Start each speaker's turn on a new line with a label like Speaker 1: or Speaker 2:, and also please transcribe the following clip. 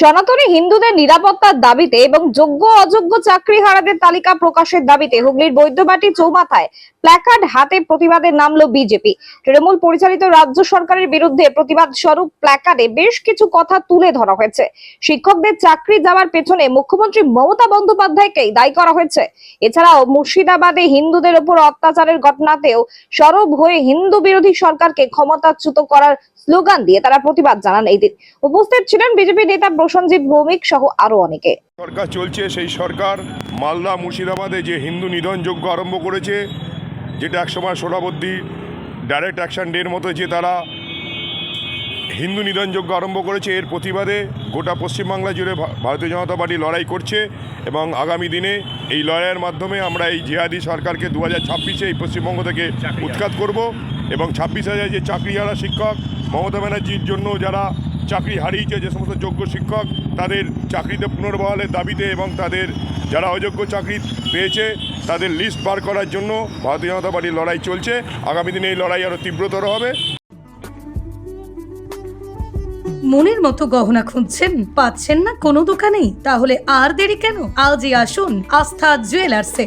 Speaker 1: সনাতনী হিন্দুদের নিরাপত্তার দাবিতে এবং যোগ্য অযোগ্য চাকরিহারাদের তালিকা প্রকাশের দাবিতে হুগলির বৈদ্যবাটি চৌমাথায় প্ল্যাকার্ড হাতে প্রতিবাদে নামলো বিজেপি। তৃণমূল পরিচালিত রাজ্য সরকারের বিরুদ্ধে প্রতিবাদ স্বরূপ প্ল্যাকার্ডে বেশ কিছু কথা তুলে ধরা হয়েছে। শিক্ষকদের চাকরি যাওয়ার পেছনে মুখ্যমন্ত্রী মমতা বন্দ্যোপাধ্যায়কেই দায়ী করা হয়েছে। এছাড়াও মুর্শিদাবাদে হিন্দুদের উপর অত্যাচারের ঘটনাতেও সরব হয়ে হিন্দু বিরোধী সরকারকে ক্ষমতাচ্যুত করার স্লোগান দিয়ে তারা প্রতিবাদ জানান এই দিন। উপস্থিত ছিলেন বিজেপি নেতা প্রসেনজিৎ ভৌমিক সহ আরও অনেকে।
Speaker 2: সরকার চলছে সেই সরকার মালদা মুর্শিদাবাদে যে হিন্দু নিধন যজ্ঞ আরম্ভ করেছে যেটা একসময় সোনাবদ্দি ডাইরেক্ট অ্যাকশন ডের মতো যে তারা হিন্দু নিধন যজ্ঞ আরম্ভ করেছে এর প্রতিবাদে গোটা পশ্চিমবাংলা জুড়ে ভারতীয় জনতা পার্টি লড়াই করছে এবং আগামী দিনে এই লড়াইয়ের মাধ্যমে আমরা এই জিহাদি সরকারকে দু হাজার ছাব্বিশে এই পশ্চিমবঙ্গ থেকে উৎখাত করব এবং ছাব্বিশ হাজার যে চাকরি যারা শিক্ষক মমতা ব্যানার্জির জন্য যারা চাকরি হারিয়েছে যে সমস্ত যোগ্য শিক্ষক তাদের চাকরিতে পুনর্বহালের দাবিতে এবং তাদের যারা অযোগ্য চাকরি পেয়েছে তাদের লিস্ট বার করার জন্য ভারতীয় জনতা পার্টির লড়াই চলছে। আগামী দিনে এই লড়াই আরও তীব্রতর হবে।
Speaker 3: মনের মতো গহনা খুঁজছেন? পাচ্ছেন না? কোনো দোকানেই? তাহলে আর দেরি কেন? আজই আসুন আস্থা জুয়েলার্সে।